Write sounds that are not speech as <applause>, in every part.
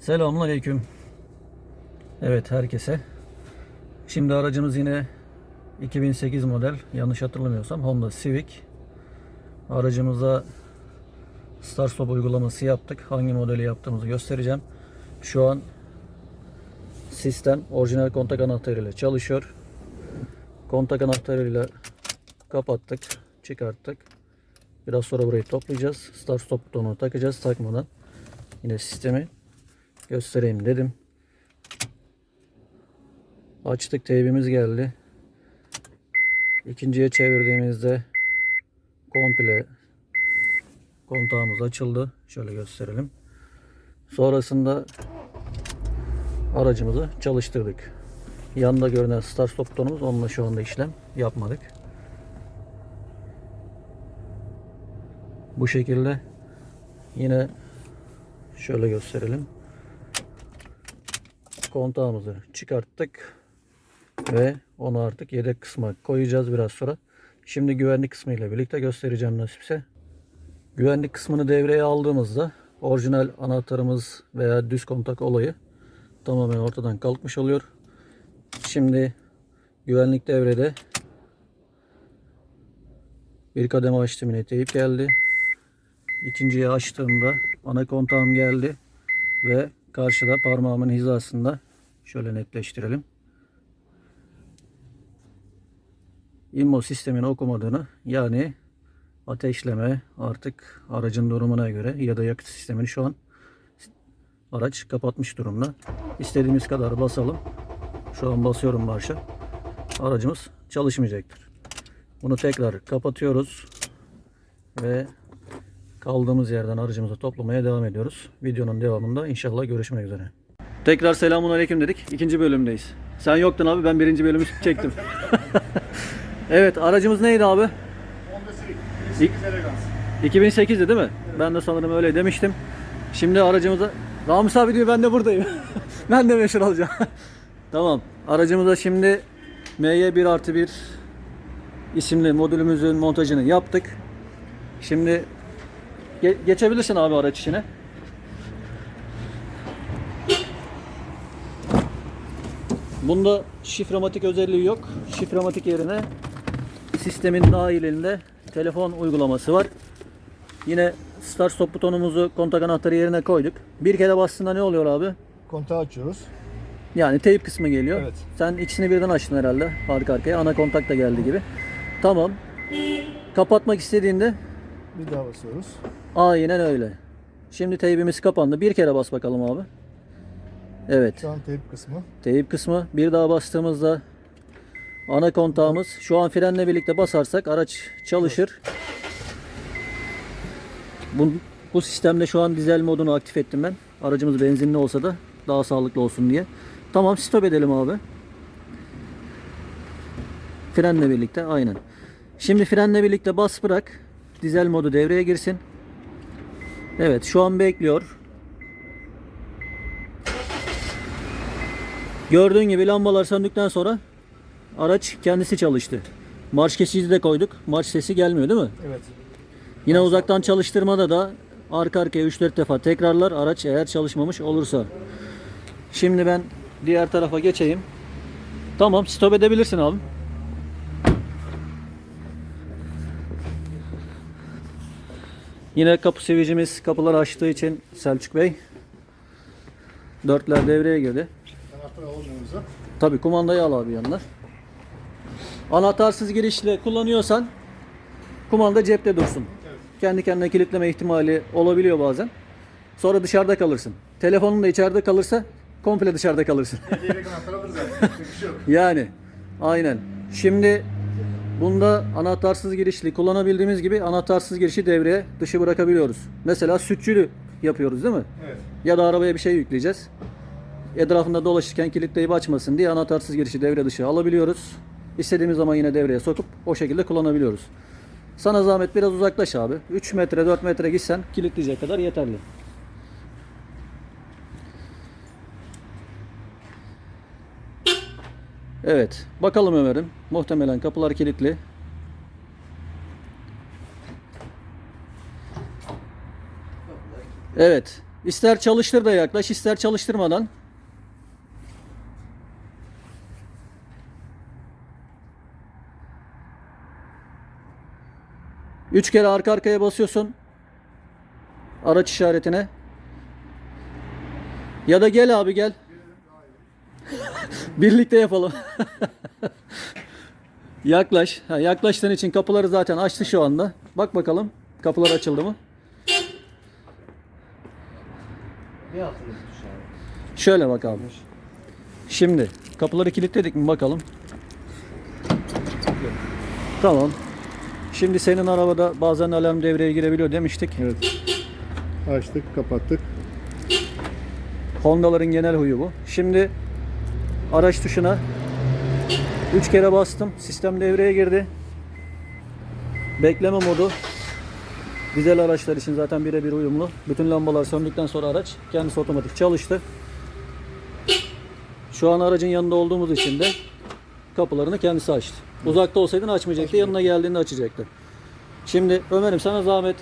Selamünaleyküm. Evet herkese. Şimdi aracımız yine 2008 model. Yanlış hatırlamıyorsam Honda Civic. Aracımıza Start Stop uygulaması yaptık. Hangi modeli yaptığımızı göstereceğim. Şu an sistem orijinal kontak anahtarıyla çalışıyor. Kontak anahtarıyla kapattık, çıkarttık. Biraz sonra burayı toplayacağız. Start Stop butonunu takacağız takmadan. Yine sistemi göstereyim dedim. Açtık teybimiz geldi. İkinciye çevirdiğimizde komple kontağımız açıldı. Şöyle gösterelim. Sonrasında aracımızı çalıştırdık. Yanında görünen start stop butonumuz onunla şu anda işlem yapmadık. Bu şekilde yine şöyle gösterelim. Kontağımızı çıkarttık ve onu artık yedek kısma koyacağız biraz sonra. Şimdi güvenlik kısmı ile birlikte göstereceğim nasipse. Güvenlik kısmını devreye aldığımızda orijinal anahtarımız veya düz kontak olayı tamamen ortadan kalkmış oluyor. Şimdi güvenlik devrede bir kademe açtım yine teyip geldi. İkinciyi açtığımda ana kontağım geldi ve karşıda parmağımın hizasında şöyle netleştirelim. İmmo sistemin okumadığını yani ateşleme artık aracın durumuna göre ya da yakıt sistemini şu an araç kapatmış durumda. İstediğimiz kadar basalım. Şu an basıyorum marşa. Aracımız çalışmayacaktır. Bunu tekrar kapatıyoruz ve kaldığımız yerden aracımızı toplamaya devam ediyoruz. Videonun devamında inşallah görüşmek üzere. Tekrar selamun aleyküm dedik. İkinci bölümdeyiz. Sen yoktun abi ben birinci bölümü çektim. <laughs> evet aracımız neydi abi? Honda Civic 1.8 Elegance. 2008'di değil mi? Ben de sanırım öyle demiştim. Şimdi aracımıza... Ramiz abi diyor ben de buradayım. <laughs> ben de meşhur olacağım. <laughs> tamam. Aracımıza şimdi MY1 artı 1 isimli modülümüzün montajını yaptık. Şimdi ge- geçebilirsin abi araç içine. Bunda şifrematik özelliği yok. Şifrematik yerine sistemin dahilinde telefon uygulaması var. Yine start stop butonumuzu kontak anahtarı yerine koyduk. Bir kere bastığında ne oluyor abi? Kontağı açıyoruz. Yani teyp kısmı geliyor. Evet. Sen ikisini birden açtın herhalde arka arkaya. Ana kontak da geldi gibi. Tamam. Kapatmak istediğinde Bir daha basıyoruz. aynen öyle. Şimdi teybimiz kapandı. Bir kere bas bakalım abi. Evet. Şu an teyp kısmı. Teyip kısmı bir daha bastığımızda ana kontağımız şu an frenle birlikte basarsak araç çalışır. Bu, bu sistemde şu an dizel modunu aktif ettim ben. Aracımız benzinli olsa da daha sağlıklı olsun diye. Tamam stop edelim abi. Frenle birlikte aynen. Şimdi frenle birlikte bas bırak. Dizel modu devreye girsin. Evet şu an bekliyor. Gördüğün gibi lambalar söndükten sonra araç kendisi çalıştı. Marş kesici de koyduk. Marş sesi gelmiyor değil mi? Evet. Yine uzaktan çalıştırmada da arka arkaya 3-4 defa tekrarlar araç eğer çalışmamış olursa. Şimdi ben diğer tarafa geçeyim. Tamam stop edebilirsin abi. Yine kapı sevicimiz kapıları açtığı için Selçuk Bey dörtler devreye girdi. Anahtar almamızı. Tabi kumandayı al abi yanına. Anahtarsız girişle kullanıyorsan kumanda cepte dursun. Evet. Kendi kendine kilitleme ihtimali olabiliyor bazen. Sonra dışarıda kalırsın. Telefonun da içeride kalırsa komple dışarıda kalırsın. Şey <laughs> yani aynen. Şimdi bunda anahtarsız girişli kullanabildiğimiz gibi anahtarsız girişi devreye dışı bırakabiliyoruz. Mesela sütçülü yapıyoruz değil mi? Evet. Ya da arabaya bir şey yükleyeceğiz. Etrafında dolaşırken kilitleyip açmasın diye anahtarsız girişi devre dışı alabiliyoruz. İstediğimiz zaman yine devreye sokup o şekilde kullanabiliyoruz. Sana zahmet biraz uzaklaş abi. 3 metre 4 metre gitsen kilitleyecek kadar yeterli. Evet. Bakalım Ömer'im. Muhtemelen kapılar kilitli. Evet. İster çalıştır da yaklaş, ister çalıştırmadan. Üç kere arka arkaya basıyorsun. Araç işaretine. Ya da gel abi gel. Birlikte yapalım. <laughs> Yaklaş. Ha, yaklaştığın için kapıları zaten açtı şu anda. Bak bakalım kapılar açıldı mı? Ne yaptınız? Şöyle bak abi. Şimdi kapıları kilitledik mi bakalım. Tamam. Şimdi senin arabada bazen alarm devreye girebiliyor demiştik. Evet. Açtık, kapattık. Honda'ların genel huyu bu. Şimdi araç tuşuna 3 kere bastım. Sistem devreye girdi. Bekleme modu. Dizel araçlar için zaten birebir uyumlu. Bütün lambalar söndükten sonra araç kendisi otomatik çalıştı. Şu an aracın yanında olduğumuz için de kapılarını kendisi açtı. Uzakta olsaydın açmayacaktı. Yanına geldiğinde açacaktı. Şimdi Ömer'im sana zahmet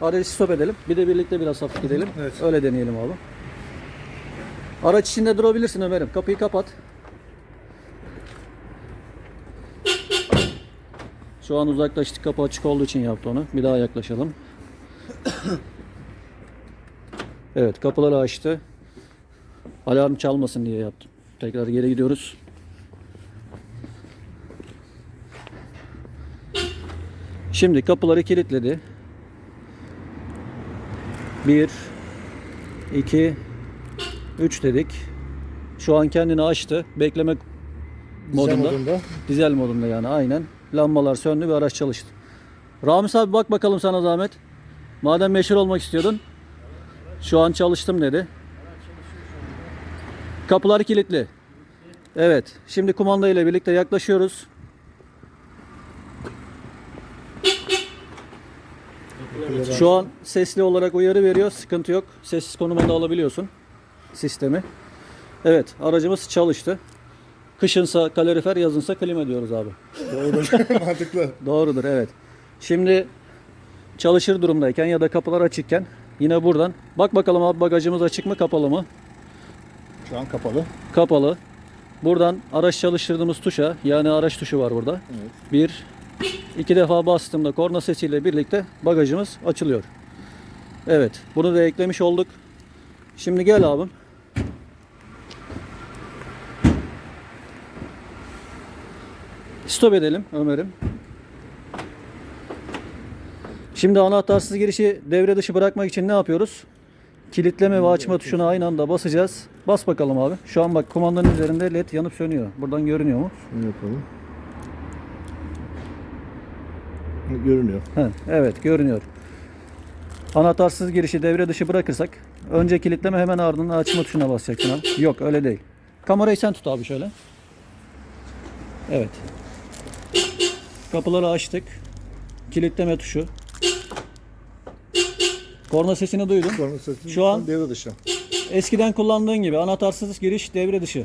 aracı stop edelim. Bir de birlikte biraz hafif gidelim. Evet. Öyle deneyelim abi. Araç içinde durabilirsin Ömer'im. Kapıyı kapat. Şu an uzaklaştık. Kapı açık olduğu için yaptı onu. Bir daha yaklaşalım. Evet kapıları açtı. Alarm çalmasın diye yaptım. Tekrar geri gidiyoruz. Şimdi kapıları kilitledi. 1 2 3 dedik. Şu an kendini açtı. Bekleme Dizel modunda. modunda. Dizel modunda yani aynen. Lambalar söndü ve araç çalıştı. Ramiz abi bak bakalım sana zahmet. Madem meşhur olmak istiyordun. Şu an çalıştım dedi. Kapılar kilitli. Evet. Şimdi kumanda ile birlikte yaklaşıyoruz. Şu an sesli olarak uyarı veriyor. Sıkıntı yok. Sessiz konumunda alabiliyorsun sistemi. Evet, aracımız çalıştı. Kışınsa kalorifer, yazınsa klima diyoruz abi. Doğru. <laughs> Mantıklı. Doğrudur, evet. Şimdi çalışır durumdayken ya da kapılar açıkken yine buradan bak bakalım abi bagajımız açık mı, kapalı mı? Şu an kapalı. Kapalı. Buradan araç çalıştırdığımız tuşa yani araç tuşu var burada. Evet. Bir, iki defa bastığımda korna sesiyle birlikte bagajımız açılıyor. Evet, bunu da eklemiş olduk. Şimdi gel abim. Stop edelim Ömer'im. Şimdi anahtarsız girişi devre dışı bırakmak için ne yapıyoruz? Kilitleme ve açma tuşuna aynı anda basacağız. Bas bakalım abi. Şu an bak kumandanın üzerinde led yanıp sönüyor. Buradan görünüyor mu? Şunu yapalım. Görünüyor. He, evet görünüyor. Anahtarsız girişi devre dışı bırakırsak önce kilitleme hemen ardından açma tuşuna basacaksın abi. Yok öyle değil. Kamerayı sen tut abi şöyle. Evet. Kapıları açtık. Kilitleme tuşu. Korna sesini duydun. Sonra sesi Şu an- devre dışı. Eskiden kullandığın gibi anahtarsız giriş devre dışı.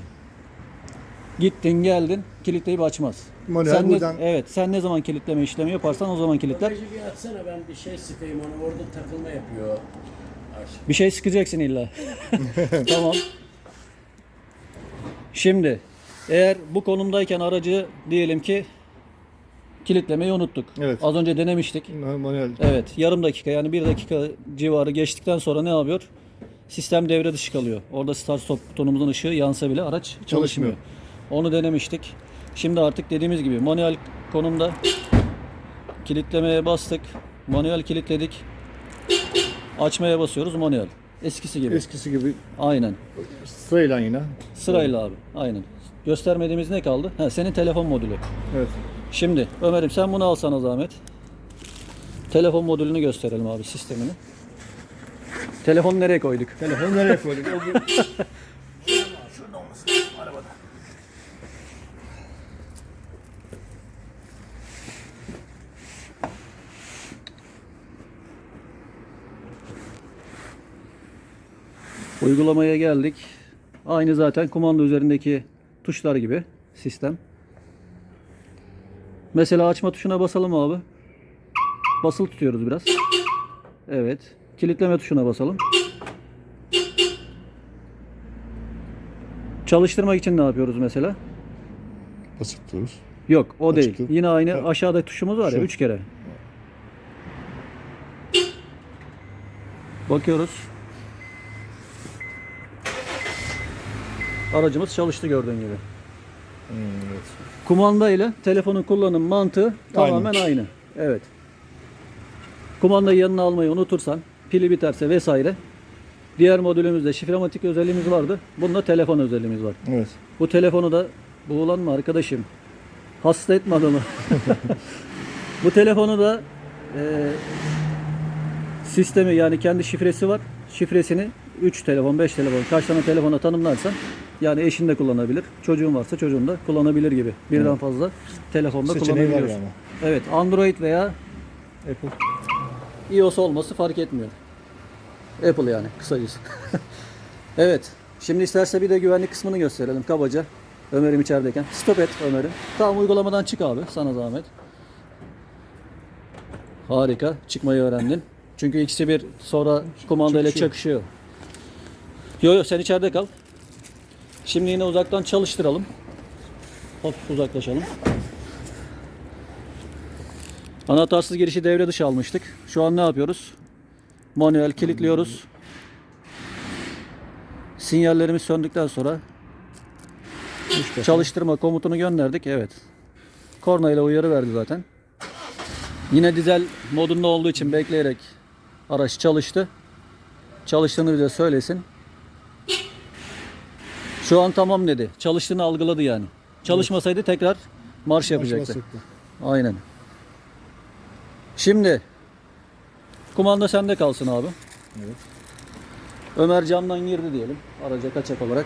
Gittin geldin kilitleyip açmaz. Manuel sen buradan- ne, evet sen ne zaman kilitleme işlemi yaparsan o zaman kilitler. Bagajı bir açsana ben bir şey sıkayım onu orada takılma yapıyor. Aç. Bir şey sıkacaksın illa. <laughs> <laughs> tamam. Şimdi eğer bu konumdayken aracı diyelim ki kilitlemeyi unuttuk. Evet. Az önce denemiştik. Manuel. Evet yarım dakika yani bir dakika civarı geçtikten sonra ne yapıyor? Sistem devre dışı kalıyor. Orada start stop butonumuzun ışığı yansa bile araç çalışmıyor. Çalışmıyor. Onu denemiştik. Şimdi artık dediğimiz gibi manuel konumda kilitlemeye bastık. Manuel kilitledik. Açmaya basıyoruz manuel. Eskisi gibi. Eskisi gibi Aynen. sırayla yine. Sırayla abi. Aynen. Göstermediğimiz ne kaldı? Ha, senin telefon modülü. Evet. Şimdi Ömer'im sen bunu al sana zahmet. Telefon modülünü gösterelim abi sistemini. Telefonu nereye koyduk? Telefonu nereye koyduk? <laughs> Uygulamaya geldik. Aynı zaten kumanda üzerindeki tuşlar gibi sistem. Mesela açma tuşuna basalım abi. Basılı tutuyoruz biraz. Evet. Kilitleme tuşuna basalım. Çalıştırmak için ne yapıyoruz mesela? Basıp tutuyoruz. Yok o Açık değil. Yine aynı ha. aşağıda tuşumuz var ya Şu. üç kere. Bakıyoruz. Aracımız çalıştı gördüğün gibi. Hmm, evet. Kumanda ile telefonun kullanım mantığı tamamen aynı. Evet. Kumandayı yanına almayı unutursan, pili biterse vesaire. Diğer modülümüzde şifrematik özelliğimiz vardı. Bunda telefon özelliğimiz var. Evet. Bu telefonu da buğulan mı arkadaşım? Hasta etme adamı. <laughs> Bu telefonu da e, sistemi yani kendi şifresi var. Şifresini 3 telefon, 5 telefon, kaç tane telefona tanımlarsan yani eşin de kullanabilir. Çocuğun varsa çocuğun da kullanabilir gibi. Birden Evet. fazla telefonda Seçeneği kullanabiliyorsun. yani. Evet, Android veya Apple. iOS olması fark etmiyor. Apple yani kısacası. <laughs> evet. Şimdi isterse bir de güvenlik kısmını gösterelim kabaca. Ömer'im içerideyken. Stop et Ömer'im. Tamam uygulamadan çık abi. Sana zahmet. Harika. Çıkmayı öğrendin. Çünkü ikisi bir sonra kumanda ile çakışıyor. çakışıyor. Yo yo sen içeride kal. Şimdi yine uzaktan çalıştıralım. Hafif uzaklaşalım. Anahtarsız girişi devre dışı almıştık. Şu an ne yapıyoruz? Manuel kilitliyoruz. Sinyallerimiz söndükten sonra çalıştırma komutunu gönderdik. Evet. Korna ile uyarı verdi zaten. Yine dizel modunda olduğu için bekleyerek araç çalıştı. Çalıştığını bize söylesin. Şu an tamam dedi. Çalıştığını algıladı yani. Çalışmasaydı tekrar marş yapacaktı. Aynen. Şimdi kumanda sende kalsın abi. Evet. Ömer camdan girdi diyelim araca kaçak olarak.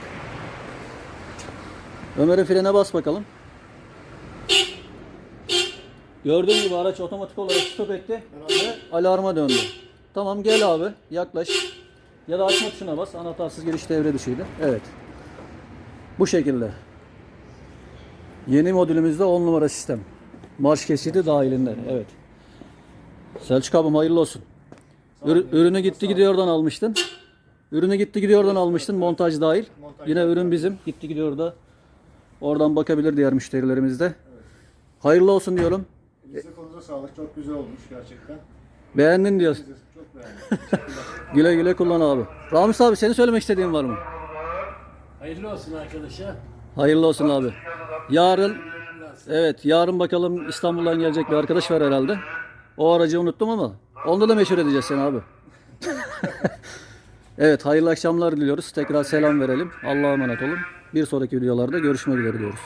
Ömer'in frene bas bakalım. Gördüğün gibi araç otomatik olarak stop etti ve alarma döndü. Tamam gel abi yaklaş. Ya da açma tuşuna bas. Anahtarsız giriş devre dışıydı. Evet. Bu şekilde. Yeni modülümüzde 10 numara sistem. Marş kesidi dahilinde. Evet. Selçuk abim hayırlı olsun. Ür- ürünü gitti gidiyordan almıştın. Ürünü gitti gidiyordan almıştın montaj dahil. Yine ürün bizim. Gitti gidiyor da. Oradan bakabilir diğer müşterilerimiz de. Hayırlı olsun diyorum. Elinize konuza sağlık. Çok güzel olmuş gerçekten. Beğendin diyor. Çok beğendim. <laughs> Güle güle kullan abi. Ramiz abi senin söylemek istediğin var mı? Hayırlı olsun arkadaşa. Hayırlı olsun abi. Yarın evet yarın bakalım İstanbul'dan gelecek bir arkadaş var herhalde. O aracı unuttum ama onda da meşhur edeceğiz seni abi. <laughs> evet hayırlı akşamlar diliyoruz. Tekrar selam verelim. Allah'a emanet olun. Bir sonraki videolarda görüşmek üzere diyoruz.